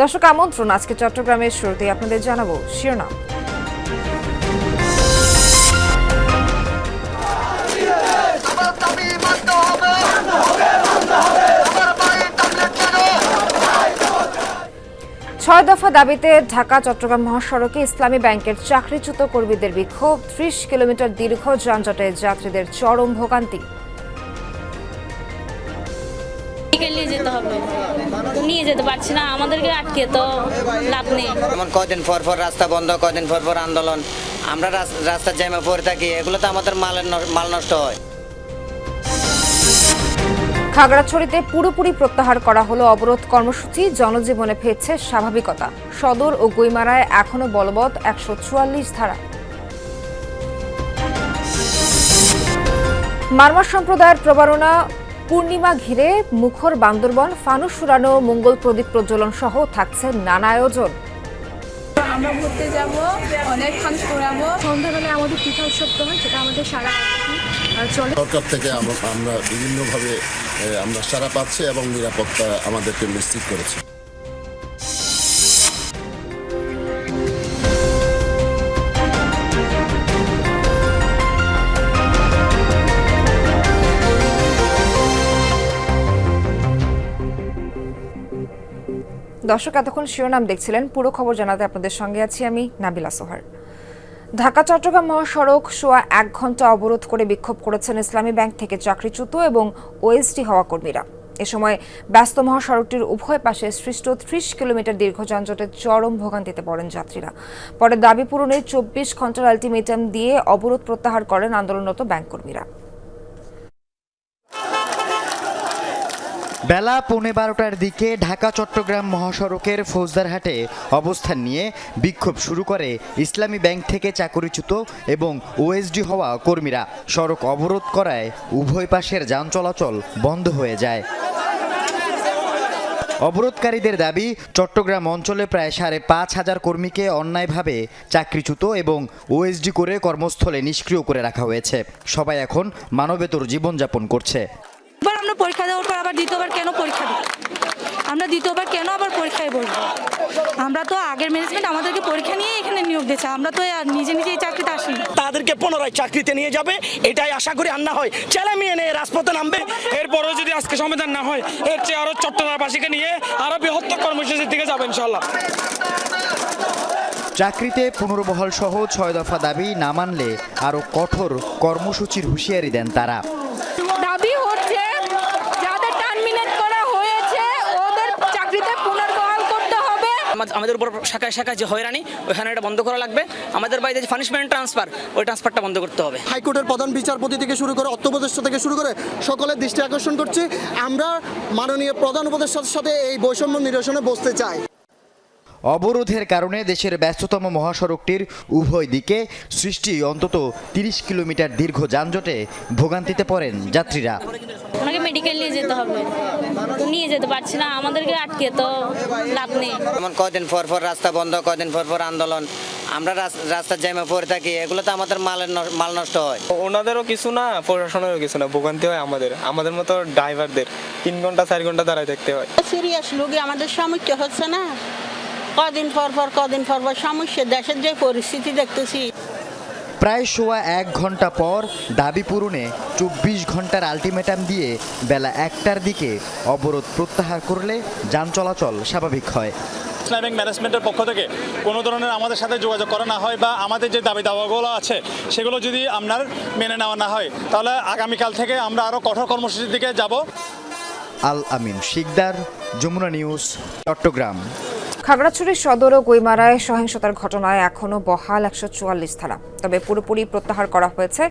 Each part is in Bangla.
দর্শক, আমন্ত্রণ আজকে চট্টগ্রামের শুরুতে আপনাদের জানাব শিরোনাম। ছয় দফা দাবিতে ঢাকা চট্টগ্রাম মহাসড়কে ইসলামী ব্যাংকের চাকরিচ্যুত কর্মীদের বিক্ষোভ, ত্রিশ কিলোমিটার দীর্ঘ যানজটে যাত্রীদের চরম ভোগান্তি। মেডিকেল নিয়ে যেতে হবে। নিয়ে যেতে পারছি না আমাদেরকে আটকে তো লাভ নেই। যেমন কদিন পর পর রাস্তা বন্ধ কদিন পর পর আন্দোলন। আমরা রাস- রাস্তার জ্যামে পড়ে থাকি এগুলো তো আমাদের মালের মাল নষ্ট হয়। খাগড়াছড়িতে পুরোপুরি প্রত্যাহার করা হলো অবরোধ কর্মসূচি জনজীবনে ফিরছে স্বাভাবিকতা। সদর ও গুইমারায় এখনও বলবৎ একশো চুয়াল্লিশ ধারা। মারমা সম্প্রদায়ের প্রবারণা পূর্ণিমা ঘিরে মুখর বান্দরবন ফানুস সুরানো মঙ্গল প্রদীপ প্রজ্বলন সহ থাকছে নানা আয়োজন। আমরা ঘুরতে যাব অনেক ফানুস ঘোরাবো। সন্ধ্যাবেলায় আমাদের পিঠা উৎসব হয় সেটা আমাদের সারা চলে। সরকার থেকে আমরা আমরা বিভিন্নভাবে আমরা সারা পাচ্ছি এবং নিরাপত্তা আমাদেরকে নিশ্চিত করেছে। দর্শক এতক্ষণ শিরোনাম দেখছিলেন। পুরো খবর জানাতে আপনাদের সঙ্গে আছি আমি নাবিলা সোহার। ঢাকা, চট্টগ্রাম মহাসড়ক সোয়া এক ঘণ্টা অবরোধ করে বিক্ষোভ করেছেন ইসলামী ব্যাংক থেকে চাকরিচ্যুত এবং ওএসডি হওয়া কর্মীরা। এ সময় ব্যস্ত মহাসড়কটির উভয় পাশে সৃষ্ট ত্রিশ কিলোমিটার দীর্ঘ যানজটের চরম ভোগান্তিতে পড়েন যাত্রীরা। পরে দাবি পূরণে চব্বিশ ঘণ্টার আলটিমেটাম দিয়ে অবরোধ প্রত্যাহার করেন আন্দোলনরত ব্যাংক কর্মীরা। বেলা পৌনে বারোটার দিকে ঢাকা, চট্টগ্রাম মহাসড়কের ফৌজদারহাটে অবস্থান নিয়ে বিক্ষোভ শুরু করে ইসলামী ব্যাংক থেকে চাকরিচ্যুত এবং ওএসডি হওয়া কর্মীরা। সড়ক অবরোধ করায় উভয় পাশের যান চলাচল বন্ধ হয়ে যায়। অবরোধকারীদের দাবি, চট্টগ্রাম অঞ্চলে প্রায় সাড়ে পাঁচ হাজার কর্মীকে অন্যায়ভাবে চাকরিচ্যুত এবং ওএসডি করে কর্মস্থলে নিষ্ক্রিয় করে রাখা হয়েছে। সবাই এখন মানবেতর জীবনযাপন করছে। আমরা পরীক্ষা দেওয়ার পর আবার দ্বিতীয়বার কেন পরীক্ষা দিই আমরা দ্বিতীয়বার কেন আবার পরীক্ষায় বসবো? আমরা তো আগের ম্যানেজমেন্ট আমাদেরকে পরীক্ষা নিয়ে এখানে নিয়োগ দিয়েছে। আমরা তো আর নিজে নিজে এই চাকরিতে আসিনি। তাদেরকে পুনরায় চাকরিতে নিয়ে যাবে এটাই আশা করি। আর না হয় ছেলে মেয়ে নিয়ে রাজপথে নামবে। এরপরও যদি আজকে সমাধান না হয় এর চেয়ে আরও চট্টগ্রামবাসীকে নিয়ে আরও বৃহত্তর কর্মসূচির দিকে যাবে ইনশাল্লাহ চাকরিতে পুনর্বহাল সহ ছয় দফা দাবি না মানলে আরও কঠোর কর্মসূচির হুঁশিয়ারি দেন তারা দাবি হচ্ছে যাদের টার্মিনেট করা হয়েছে ওদের চাকরিতে পুনর্বহাল করতে হবে আমা- আমাদের উপর শাখায় শাখায় যে হয়রানি, ওইখানে এটা বন্ধ করা লাগবে। আমাদের বাইরে যে পানিশমেন্ট ট্রান্সফার ওই ট্রান্সফারটা বন্ধ করতে হবে। হাইকোর্টের প্রধান বিচারপতি থেকে শুরু করে অর্থ উপদেষ্টা থেকে শুরু করে সকলের দৃষ্টি আকর্ষণ করছি। আমরা মাননীয় প্রধান উপদেষ্টার সাথে এই বৈষম্য নিরসনে বসতে চাই। অবরোধের কারণে দেশের ব্যস্ততম মহাসড়কটির উভয় দিকে সৃষ্টি অন্তত তিরিশ কিলোমিটার দীর্ঘ যানজটে ভোগান্তিতে পড়েন যাত্রীরা। ওনাকে মেডিকেল নিয়ে যেতে হবে। তো নিয়ে যেতে পারছি না আমাদেরকে আটকে তো লাভ নেই। যেমন কদিন পর পর রাস্তা বন্ধ কদিন পর পর আন্দোলন? আমরা রাস্তার জ্যামে পড়ে থাকি এগুলো তো আমাদের মালের মাল নষ্ট হয়। ওনাদেরও কিছু না প্রশাসনেরও কিছু না ভোগান্তি হয় আমাদের। আমাদের মতো ড্রাইভারদের তিন ঘণ্টা চার ঘণ্টা দাঁড়ায় থাকতে হয়। সিরিয়াস রোগী আমাদের সমস্যা হচ্ছে না। কদিন পর পর কদিন পর পর সমস্যা দেশের যে পরিস্থিতি দেখতেছি। প্রায় সোয়া এক ঘণ্টা পর দাবি পূরণে চব্বিশ ঘণ্টার আলটিমেটাম দিয়ে বেলা একটার দিকে অবরোধ প্রত্যাহার করলে যান চলাচল স্বাভাবিক হয়। ইসলামিক ব্যাংক ম্যানেজমেন্টের পক্ষ থেকে কোনো ধরনের আমাদের সাথে যোগাযোগ করা না হয় বা আমাদের যে দাবি দাওয়াগুলো আছে সেগুলো যদি আপনার মেনে নেওয়া না হয় তাহলে আগামীকাল থেকে আমরা আরও কঠোর কর্মসূচির দিকে যাব। আল আমিন শিকদার যমুনা নিউজ চট্টগ্রাম। খাগড়াছড়ির সদর ও গুইমারায় সহিংসতার ঘটনায় এখনও বহাল একশো চুয়াল্লিশ ধারা তবে পুরোপুরি প্রত্যাহার করা হয়েছে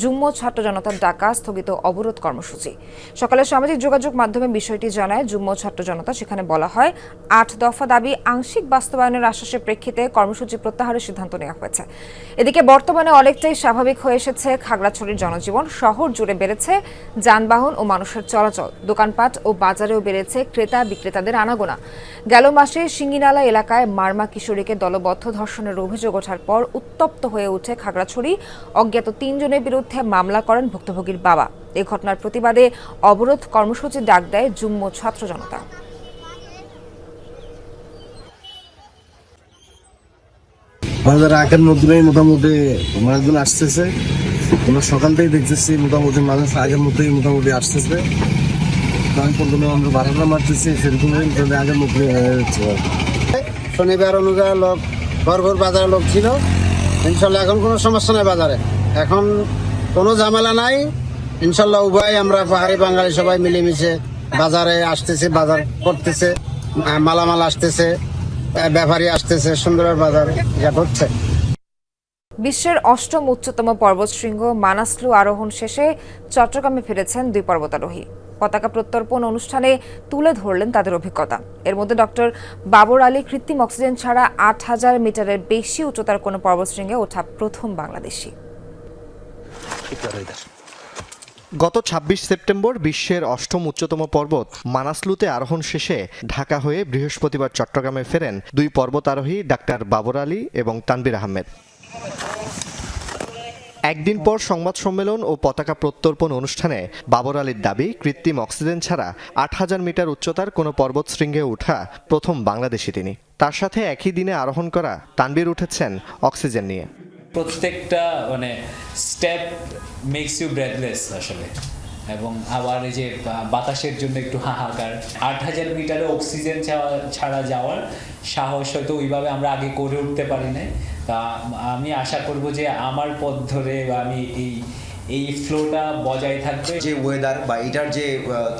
যুগ্ম ছাত্র জনতার ডাকা, স্থগিত অবরোধ কর্মসূচি। সকালে সামাজিক যোগাযোগ মাধ্যমে বিষয়টি জানায় যুগ্ম ছাত্র জনতা। সেখানে বলা হয়, আট দফা দাবি আংশিক বাস্তবায়নের আশ্বাসের প্রেক্ষিতে কর্মসূচি প্রত্যাহারের সিদ্ধান্ত নেওয়া হয়েছে। এদিকে বর্তমানে অনেকটাই স্বাভাবিক হয়ে এসেছে খাগড়াছড়ির জনজীবন। শহর জুড়ে বেড়েছে যানবাহন ও মানুষের চলাচল। দোকানপাট ও বাজারেও বেড়েছে ক্রেতা বিক্রেতাদের আনাগোনা। গেল মাসে সিঙ্গিনালা এলাকায় মারমা কিশোরীকে দলবদ্ধ ধর্ষণের অভিযোগ ওঠার পর উত্তপ্ত হয়ে ওঠে খাগড়াছড়ি। অজ্ঞাত তিনজনের বিরুদ্ধে মামলা করেন ভুক্তভোগীর বাবা। এই ঘটনার প্রতিবাদে অবরোধ কর্মসূচি ডাক দেয় যুগ্ম ছাত্র জনতা। মধ্যেই মোটামুটি মাছগুলো আসতেছে। আমরা সকাল দেখতেছি মোটামুটি মানুষ আগের মধ্যেই মোটামুটি আসতেছে। পর্যন্ত আমরা মারতেছি, সেরকমই আগের শনিবার অনুযায়ী লোক, ঘর ঘর বাজারে লোক ছিল। ইনশাল্লাহ এখন কোনো সমস্যা নাই বাজারে। এখন কোনো ঝামেলা নাই। ইনশাল্লাহ উভয় আমরা পাহাড়ি বাঙালি সবাই মিলেমিশে বাজারে আসতেছে, বাজার করতেছে, মালামাল আসতেছে, ব্যাপারী আসতেছে, সুন্দরের বাজার যা হচ্ছে বিশ্বের অষ্টম উচ্চতম পর্বতশৃঙ্গ মানাসলু আরোহণ শেষে চট্টগ্রামে ফিরেছেন দুই পর্বতারোহী। পতাকা প্রত্যর্পণ অনুষ্ঠানে তুলে ধরলেন তাদের অভিজ্ঞতা। এর মধ্যে ডক্টর বাবর আলী কৃত্রিম অক্সিজেন ছাড়া আট হাজার মিটারের বেশি উচ্চতার কোনো পর্বতশৃঙ্গে ওঠা প্রথম বাংলাদেশি। গত ২৬ সেপ্টেম্বর বিশ্বের অষ্টম উচ্চতম পর্বত মানাসলুতে আরোহণ শেষে ঢাকা হয়ে বৃহস্পতিবার চট্টগ্রামে ফেরেন দুই পর্বতারোহী ডাক্তার বাবর আলী এবং তানবির আহমেদ। একদিন পর সংবাদ সম্মেলন ও পতাকা প্রত্যর্পণ অনুষ্ঠানে বাবর আলীর দাবি, কৃত্রিম অক্সিজেন ছাড়া আট হাজার মিটার উচ্চতার কোনো পর্বত শৃঙ্গে ওঠা প্রথম বাংলাদেশি তিনি। তার সাথে একই দিনে আরোহণ করা তানবির উঠেছেন অক্সিজেন নিয়ে। প্রত্যেকটা মানে স্টেপ মেক্স ইউ ব্রেথলেস আসলে। এবং আবার এই যে বাতাসের জন্য একটু হাহাকার। আট হাজার মিটারে অক্সিজেন ছাড়া যাওয়ার সাহস হয়তো ওইভাবে আমরা আগে করে উঠতে পারি নাই। তা আমি আশা করব যে আমার পথ ধরে আমি এই এই ফ্লোটা বজায় থাকবে। যে ওয়েদার বা এটার যে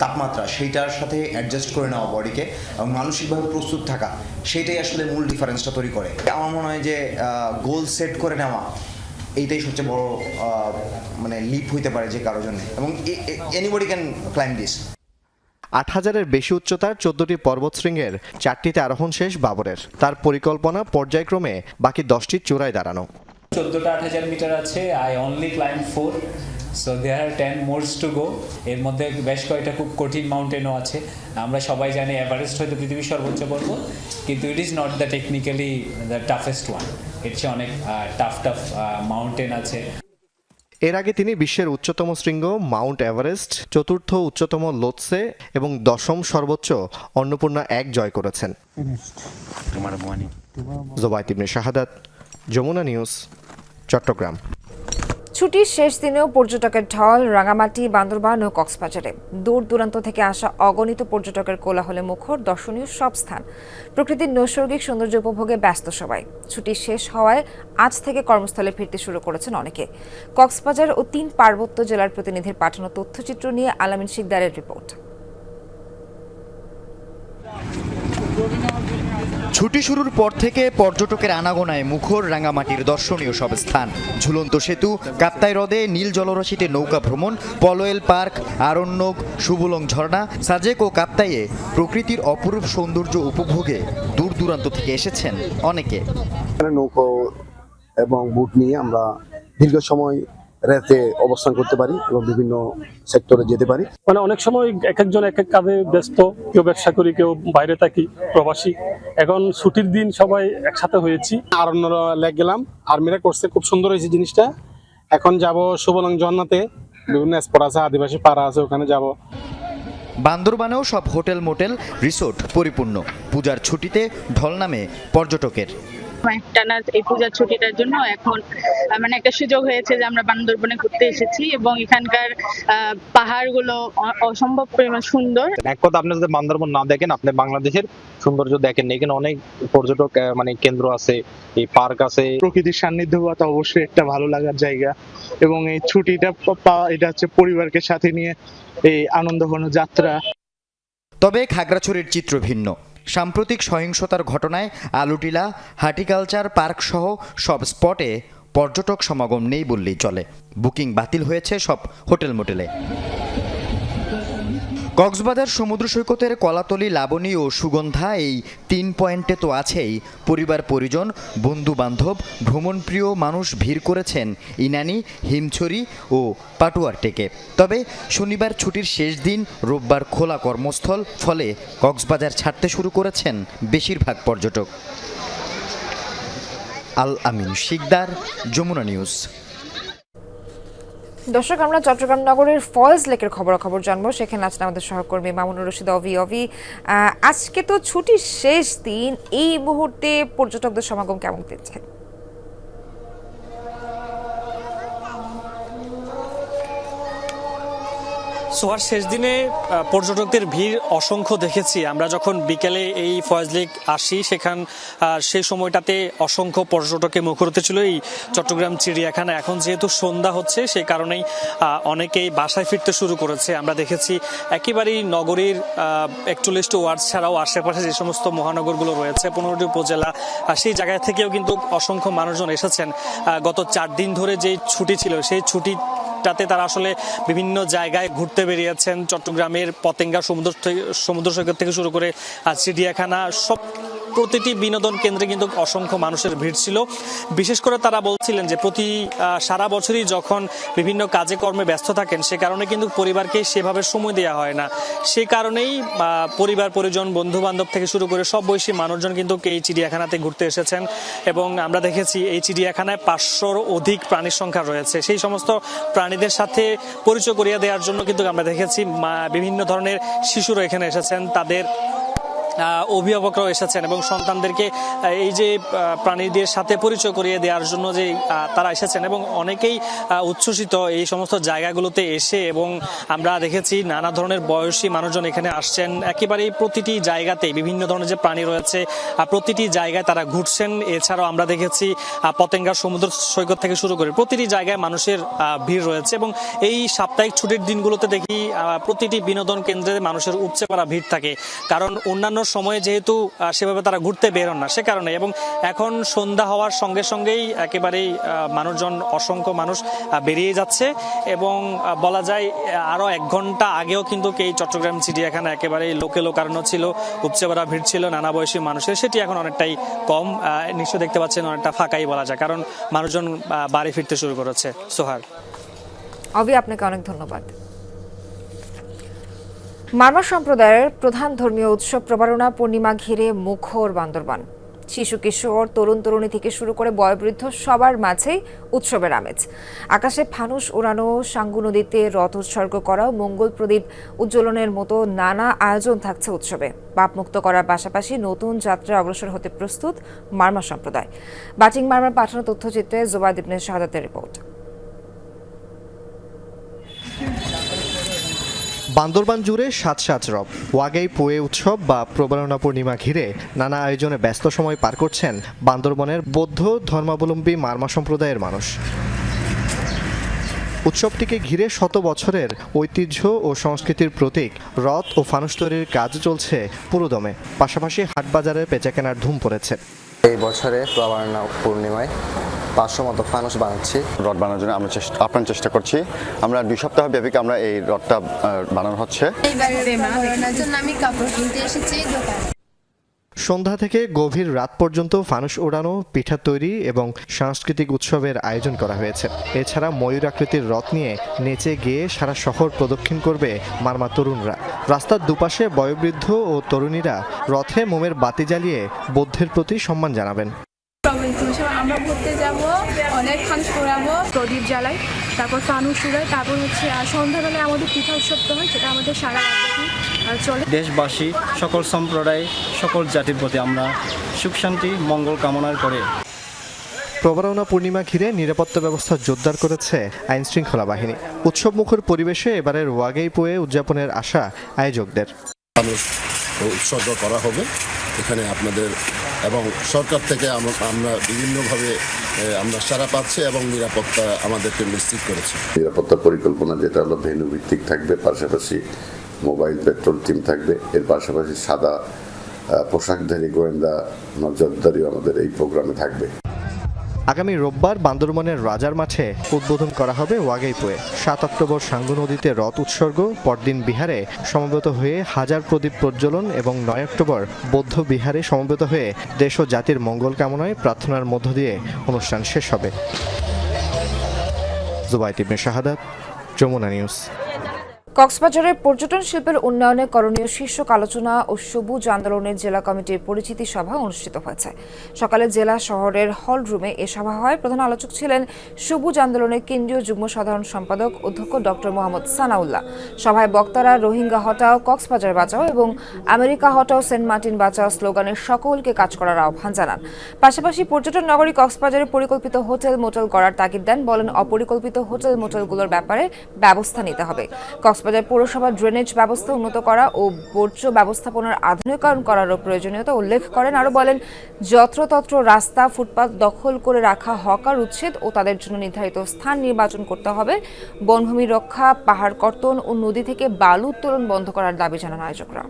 তাপমাত্রা, সেইটার সাথে অ্যাডজাস্ট করে নেওয়া বডিকে এবং মানসিকভাবে প্রস্তুত থাকা সেটাই আসলে মূল ডিফারেন্সটা তৈরি করে। আমার মনে হয় যে গোল সেট করে নেওয়া, এইটাই সবচেয়ে বড় মানে লিপ হইতে পারে যে কারোর জন্য। এবং এনিবডি ক্যান ক্লাইম দিস আট হাজারের বেশি উচ্চতার চোদ্দটি পর্বতশৃঙ্গের চারটিতে আরোহণ শেষ বাবরের। তার পরিকল্পনা পর্যায়ক্রমে বাকি দশটি চূড়ায় দাঁড়ানো। চোদ্দোটা আট হাজার মিটার আছে I only climb four so there are ten more to go এর মধ্যে বেশ কয়েকটা খুব কঠিন মাউন্টেনও আছে। আমরা সবাই জানি এভারেস্ট হয়তো পৃথিবীর সর্বোচ্চ পর্বত, কিন্তু it is not the technically the toughest ওয়ানের চেয়ে অনেক টাফ টাফ মাউন্টেন আছে। এর আগে তিনি বিশ্বের উচ্চতম শৃঙ্গ মাউন্ট এভারেস্ট চতুর্থ উচ্চতম লোৎসে এবং দশম সর্বোচ্চ অন্নপূর্ণা এক জয় করেছেন। জোবাইতিবনে শাহাদাত যমুনা নিউজ চট্টগ্রাম। ছুটির শেষ দিনেও পর্যটকের ঢল, রাঙামাটি, বান্দরবান ও কক্সবাজারে। দূর দূরান্ত থেকে আসা অগণিত পর্যটকের কোলাহলে মুখর দর্শনীয় সব স্থান। প্রকৃতির নৈসর্গিক সৌন্দর্য উপভোগে ব্যস্ত সবাই। ছুটি শেষ হওয়ায় আজ থেকে কর্মস্থলে ফিরতে শুরু করেছেন অনেকে। কক্সবাজার ও তিন পার্বত্য জেলার প্রতিনিধির পাঠানো তথ্যচিত্র নিয়ে আলামিন শিকদারের রিপোর্ট। ছুটি শুরুর পর থেকে পর্যটকের আনাগোনায় মুখর রাঙামাটির দর্শনীয় সব স্থান। ঝুলন্ত সেতু, কাপ্তাই হ্রদে নীল জলরাশিতে নৌকা ভ্রমণ, পলোয়েল পার্ক, আরণ্যক, সুবলং ঝর্ণা, সাজেক ও কাপ্তাইয়ে প্রকৃতির অপরূপ সৌন্দর্য উপভোগে দূর দূরান্ত থেকে এসেছেন অনেকে। নৌকো এবং বুট নিয়ে আমরা দীর্ঘ সময় রাতে অবস্থান করতে পারি এবং বিভিন্ন সেক্টরে যেতে পারি। মানে অনেক সময় এক একজন এক এক কাজে ব্যস্ত কেউ ব্যবসা করি কেউ বাইরে থাকি প্রবাসী। এখন ছুটির দিন সবাই একসাথে হয়েছি। আরণ্য লেগ গেলাম। আর্মিরা করছে খুব সুন্দর হয়েছে জিনিসটা। এখন যাব সুবলং জন্নাতে বিভিন্ন স্পট আছে আদিবাসী পাড়া আছে ওখানে যাব। বান্দরবানেও সব হোটেল মোটেল রিসোর্ট পরিপূর্ণ। পূজার ছুটিতে ঢল নামে পর্যটকের। একটানা এই পূজার ছুটিটার জন্য এখন মানে একটা সুযোগ হয়েছে যে আমরা বান্দরবনে ঘুরতে এসেছি এবং এখানকার আহ, পাহাড়গুলো অসম্ভব পরিমাণ সুন্দর। এক কথা আপনি যদি বান্দরবন না দেখেন আপনি বাংলাদেশের সৌন্দর্য দেখেন এখানে অনেক পর্যটক আহ, মানে কেন্দ্র আছে এই পার্ক আছে। প্রকৃতির সান্নিধ্য পাওয়া অবশ্যই একটা ভালো লাগার জায়গা। এবং এই ছুটিটা পাওয়া এটা হচ্ছে পরিবারকে সাথে নিয়ে এই আনন্দ ঘন যাত্রা। তবে খাগড়াছড়ির চিত্র ভিন্ন। সাম্প্রতিক সহিংসতার ঘটনায় আলুটিলা, হার্টিকালচার পার্ক সহ সব স্পটে পর্যটক সমাগম নেই বললেই চলে। বুকিং বাতিল হয়েছে সব হোটেল মোটেলে কক্সবাজার সমুদ্র সৈকতের কলাতলি, লাবণী ও সুগন্ধা এই তিন পয়েন্টে তো আছেই। পরিবার, পরিজন বন্ধু বান্ধব ভ্রমণপ্রিয় মানুষ ভিড় করেছেন ইনানি, হিমছড়ি ও পাটুয়ার টেকে। তবে শনিবার ছুটির শেষ দিন রোববার খোলা কর্মস্থল, ফলে কক্সবাজার ছাড়তে শুরু করেছেন বেশিরভাগ পর্যটক। আল আমিন শিকদার, যমুনা নিউজ। দর্শক, আমরা চট্টগ্রাম নগরের ফলস লেকের খবরাখবর জানব। সেখানে আছেন আমাদের সহকর্মী মামুনুর রশিদ অভি। অভি আজকে তো ছুটির শেষ দিন। এই মুহূর্তে পর্যটকদের সমাগম কেমন দেখছেন সোহার শেষ দিনে পর্যটকদের ভিড় অসংখ্য দেখেছি। আমরা যখন বিকেলে এই ফয়েজ লেক আসি, সেখান সেই সময়টাতে অসংখ্য পর্যটকে মুখরিত ছিল এই চট্টগ্রাম চিড়িয়াখানা। এখন যেহেতু সন্ধ্যা হচ্ছে সেই কারণেই অনেকেই বাসায় ফিরতে শুরু করেছে। আমরা দেখেছি একেবারেই নগরীর একচল্লিশটি ওয়ার্ড ছাড়াও আশেপাশে যে সমস্ত মহানগরগুলো রয়েছে, পনেরোটি উপজেলা সেই জায়গা থেকেও কিন্তু অসংখ্য মানুষজন এসেছেন। গত চার দিন ধরে যে ছুটি ছিল, সেই ছুটি টাতে তারা আসলে বিভিন্ন জায়গায় ঘুরতে বেরিয়েছেন। চট্টগ্রামের পতেঙ্গা সমুদ্র সমুদ্র সৈকত থেকে শুরু করে চিড়িয়াখানা সব প্রতিটি বিনোদন কেন্দ্রে কিন্তু অসংখ্য মানুষের ভিড় ছিল। বিশেষ করে তারা বলছিলেন যে প্রতি সারা বছরই যখন বিভিন্ন কাজে কর্মে ব্যস্ত থাকেন, সে কারণে কিন্তু পরিবারকে সেভাবে সময় দেওয়া হয় না। সে কারণেই পরিবার, পরিজন বন্ধু বান্ধব থেকে শুরু করে সব বয়সী মানুষজন কিন্তু এই চিড়িয়াখানাতে ঘুরতে এসেছেন এবং আমরা দেখেছি এই চিড়িয়াখানায় পাঁচশোর অধিক প্রাণীর সংখ্যা রয়েছে। সেই সমস্ত প্রাণীদের সাথে পরিচয় করিয়ে দেওয়ার জন্য কিন্তু আমরা দেখেছি বিভিন্ন ধরনের শিশুরা এখানে এসেছেন। তাদের অভিভাবকরাও এসেছেন এবং সন্তানদেরকে এই যে প্রাণীদের সাথে পরিচয় করিয়ে দেওয়ার জন্য যে তারা এসেছেন এবং অনেকেই উচ্ছ্বসিত এই সমস্ত জায়গাগুলোতে এসে এবং আমরা দেখেছি নানা ধরনের বয়সী মানুষজন এখানে আসছেন। একেবারেই প্রতিটি জায়গাতে বিভিন্ন ধরনের যে প্রাণী রয়েছে প্রতিটি জায়গায় তারা ঘুরছেন। এছাড়াও আমরা দেখেছি আহ, পতেঙ্গার সমুদ্র সৈকত থেকে শুরু করে প্রতিটি জায়গায় মানুষের ভিড় রয়েছে এবং এই সাপ্তাহিক ছুটির দিনগুলোতে দেখি প্রতিটি বিনোদন কেন্দ্রে মানুষের উপচে পড়া ভিড় থাকে। কারণ অন্যান্য সময়ে যেহেতু সেভাবে তারা ঘুরতে বের হন না, সে কারণে এবং এখন সন্ধ্যা হওয়ার সঙ্গে সঙ্গেই একেবারেই মানুষজন, অসংখ্য মানুষ বেরিয়ে যাচ্ছে। এবং বলা যায় আরও এক ঘণ্টা আগেও কিন্তু এই চট্টগ্রাম চিড়িয়াখানা একেবারেই লোকে লোকারণ্য ছিল উপচে পড়া ভিড় ছিল, নানা বয়সী মানুষের। সেটি এখন অনেকটাই কম নিশ্চয় দেখতে পাচ্ছেন অনেকটা ফাঁকাই বলা যায়, কারণ মানুষজন বাড়ি ফিরতে শুরু করেছে। সোহার অভি, আপনাকে অনেক ধন্যবাদ। মারমা সম্প্রদায়ের প্রধান ধর্মীয় উৎসব প্রবারণা পূর্ণিমা ঘিরে মুখর বান্দরবান। শিশু, কিশোর, তরুণ, তরুণী থেকে শুরু করে বয়োবৃদ্ধ সবার মাঝেই উৎসবের আমেজ। আকাশে ফানুস উড়ানো সাঙ্গু নদীতে রথ উৎসর্গ করা, মঙ্গল প্রদীপ উজ্জ্বলনের মতো নানা আয়োজন থাকছে উৎসবে। পাপমুক্ত করার পাশাপাশি নতুন যাত্রায় অগ্রসর হতে প্রস্তুত মারমা সম্প্রদায়। বাচিং মারমার পাঠানো তথ্যচিত্রে জোবায়দ ইবনে শাহাদাতের রিপোর্ট। বান্দরবান জুড়ে সাত সাত রব। ওয়াগাই পোয়ে উৎসব বা প্রবারণা পূর্ণিমা ঘিরে নানা আয়োজনে ব্যস্ত সময় পার করছেন বান্দরবনের বৌদ্ধ ধর্মাবলম্বী মারমা সম্প্রদায়ের মানুষ। উৎসবটিকে ঘিরে শত বছরের ঐতিহ্য ও সংস্কৃতির প্রতীক, রথ ও ফানুস তৈরির কাজ চলছে পুরোদমে। পাশাপাশি হাটবাজারে বেচাকেনার ধুম পড়েছে। এই বছরে প্রবারণা পূর্ণিমায় পাঁচশো মতো ফানুস বানাচ্ছি। রড বানানোর জন্য আমরা চেষ্টা আপ্রাণ চেষ্টা করছি। আমরা দুই সপ্তাহ ব্যাপী আমরা এই রডটা বানানো হচ্ছে। আমি কাপড় কিনতে এসেছি দোকানে সন্ধ্যা থেকে গভীর রাত পর্যন্ত ফানুস ওড়ানো পিঠা তৈরি এবং সাংস্কৃতিক উৎসবের আয়োজন করা হয়েছে। এছাড়া ময়ূর আকৃতির রথ নিয়ে নেচে গিয়ে সারা শহর প্রদক্ষিণ করবে মারমা তরুণরা। রাস্তার দুপাশে বয়োবৃদ্ধ ও তরুণীরা রথে মোমের বাতি জ্বালিয়ে বৌদ্ধের প্রতি সম্মান জানাবেন। আমরা ঘুরতে যাব অনেক ফানুস করাবো প্রদীপ জ্বালাই তারপর ফানুস উড়াই তারপর হচ্ছে সন্ধ্যাবেলায় আমাদের পিঠা উৎসব তো হয় সেটা আমাদের সারা চলে দেশবাসী সকল সম্প্রদায় সকল জাতির প্রতি আমরা সুখ শান্তি মঙ্গল কামনার করে। প্রবারণা পূর্ণিমা ঘিরে নিরাপত্তা ব্যবস্থা জোরদার করেছে আইন শৃঙ্খলা বাহিনী। উৎসবমুখর পরিবেশে এবারের ওয়াগেই পোয়ে উদযাপনের আশা আয়োজকদের। মানুষ উৎসর্গ করা হবে। এখানে আপনাদের এবং সরকার থেকে আম- আমরা বিভিন্নভাবে আমরা সারা পাচ্ছি এবং নিরাপত্তা আমাদেরকে নিশ্চিত করেছে। নিরাপত্তা পরিকল্পনা যেটা হলো ভেনু ভিত্তিক থাকবে, পাশাপাশি মোবাইল, পেট্রোল টিম থাকবে। এর পাশাপাশি সাদা পোশাকধারী গোয়েন্দা নজরদারিও আমাদের এই প্রোগ্রামে থাকবে। আগামী রোববার বান্দরবনের রাজার মাঠে উদ্বোধন করা হবে ওয়াগাইপুয়ে সাত অক্টোবর সাঙ্গু নদীতে রথ উৎসর্গ, পরদিন বিহারে সমবেত হয়ে হাজার প্রদীপ প্রজ্বলন এবং নয় অক্টোবর বৌদ্ধ বিহারে সমবেত হয়ে দেশ ও জাতির মঙ্গল কামনায় প্রার্থনার মধ্য দিয়ে অনুষ্ঠান শেষ হবে। জুবাইত ইবনে শাহাদাত, যমুনা নিউজ। কক্সবাজারের পর্যটন শিল্পের উন্নয়নে করণীয় শীর্ষক আলোচনা ও সবুজ আন্দোলনের জেলা কমিটির পরিচিতি সভা অনুষ্ঠিত হয়েছে। সকালে জেলা শহরের হল রুমে এ সভা হয়। প্রধান আলোচক ছিলেন সবুজ আন্দোলনের কেন্দ্রীয় যুগ্ম সাধারণ সম্পাদক অধ্যক্ষ ডক্টর মোহাম্মদ সানাউল্লাহ। সভায় বক্তারা রোহিঙ্গা হটাও, কক্সবাজার বাঁচাও এবং আমেরিকা হটাও, সেন্ট মার্টিন বাঁচাও স্লোগানের সকলকে কাজ করার আহ্বান জানান। পাশাপাশি পর্যটন নগরী কক্সবাজারে পরিকল্পিত হোটেল মোটেল করার তাগিদ দেন। বলেন, অপরিকল্পিত হোটেল মোটেলগুলোর ব্যাপারে ব্যবস্থা নিতে হবে। কক্সবাজার কক্সবাজার পৌরসভা ড্রেনেজ ব্যবস্থা উন্নত করা ও বর্জ্য ব্যবস্থাপনার আধুনিকায়ন করারও প্রয়োজনীয়তা উল্লেখ করেন। আরও বলেন, যত্রতত্র রাস্তা, ফুটপাত দখল করে রাখা হকার উচ্ছেদ ও তাদের জন্য নির্ধারিত স্থান নির্বাচন করতে হবে। বনভূমি রক্ষা, পাহাড় কর্তন ও নদী থেকে বালু উত্তোলন বন্ধ করার দাবি জানান আয়োজকরা।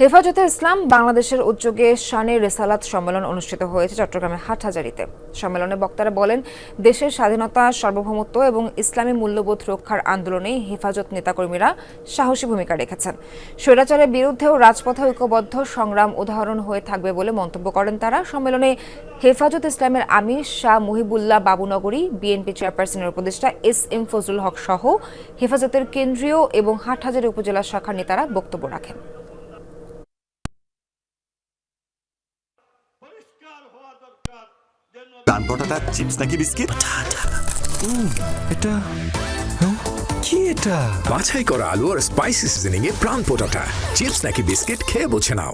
হেফাজতে ইসলাম বাংলাদেশের উদ্যোগে শানে রেসালাত সম্মেলন অনুষ্ঠিত হয়েছে চট্টগ্রামের হাটহাজারিতে। সম্মেলনে বক্তারা বলেন, দেশের স্বাধীনতা, সার্বভৌমত্ব এবং ইসলামী মূল্যবোধ রক্ষার আন্দোলনে হেফাজত নেতাকর্মীরা সাহসী ভূমিকা রেখেছেন। স্বৈরাচারের বিরুদ্ধেও রাজপথে ঐক্যবদ্ধ সংগ্রাম উদাহরণ হয়ে থাকবে বলে মন্তব্য করেন তারা। সম্মেলনে হেফাজত ইসলামের আমির শাহ মুহিবুল্লাহ বাবুনগরী, বিএনপি চেয়ারপারসনের উপদেষ্টা এস এম ফজলুল হক সহ হেফাজতের কেন্দ্রীয় এবং হাটহাজারী উপজেলা শাখার নেতারা বক্তব্য রাখেন। প্রাণ পটাটা চিপস নাকি বিস্কিট? এটা হ্যাঁ? কি এটা? বাছাই করা আলু আর স্পাইসি সিজনিং এ প্রাণ পোটাটা। চিপস নাকি বিস্কিট খেয়ে বোঝে নাও।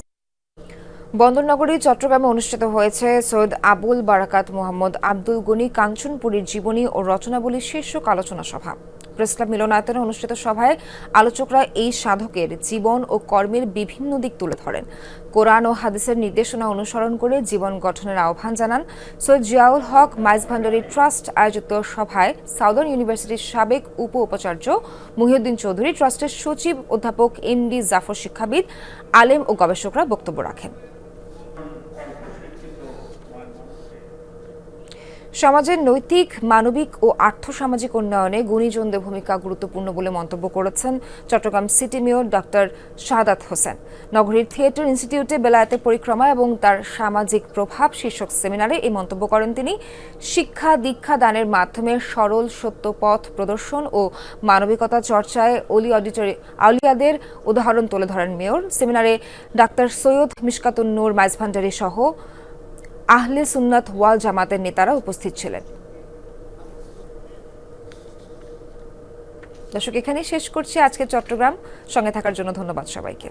বন্দরনগরী চট্টগ্রামে অনুষ্ঠিত হয়েছে সৈয়দ আবুল বারাকাত মোহাম্মদ আব্দুল গনি কাঞ্চনপুরীর জীবনী ও রচনাবলী শীর্ষক আলোচনা সভা। প্রেসক্লাব মিলনায়তনে অনুষ্ঠিত সভায় আলোচকরা এই সাধকের জীবন ও কর্মের বিভিন্ন দিক তুলে ধরেন। কোরআন ও হাদিসের নির্দেশনা অনুসরণ করে জীবন গঠনের আহ্বান জানান সৈয়দ জিয়াউল হক, মাইজ ভান্ডারি ট্রাস্ট আয়োজিত সভায় সাউদার্ন ইউনিভার্সিটির সাবেক উপ উপাচার্য মহিউদ্দিন চৌধুরী, ট্রাস্টের সচিব অধ্যাপক এম ডি জাফর শিক্ষাবিদ, আলেম ও গবেষকরা বক্তব্য রাখেন। সমাজের নৈতিক, মানবিক ও আর্থসামাজিক উন্নয়নে গুণীজনদের ভূমিকা গুরুত্বপূর্ণ বলে মন্তব্য করেছেন Chattogram city mayor doctor Shahadat Hossain. নগরীর থিয়েটার ইনস্টিটিউটে বেলায়েতের পরিক্রমা এবং তার সামাজিক প্রভাব শীর্ষক সেমিনারে এই মন্তব্য করেন তিনি। শিক্ষা দীক্ষা দানের মাধ্যমে সরল, সত্য পথ প্রদর্শন ও মানবিকতা চর্চায় অলি অডিটরি, আউলিয়াদের উদাহরণ তুলে ধরেন মেয়র। সেমিনারে ডাক্তার সৈয়দ মিশকাতুন নূর, মাইজভান্ডারি সহ আহলে সুন্নাত ওয়াল জামাতের নেতারা উপস্থিত ছিলেন। দর্শক, এখানেই শেষ করছি। আজকে চট্টগ্রাম সঙ্গে থাকার জন্য ধন্যবাদ সবাইকে।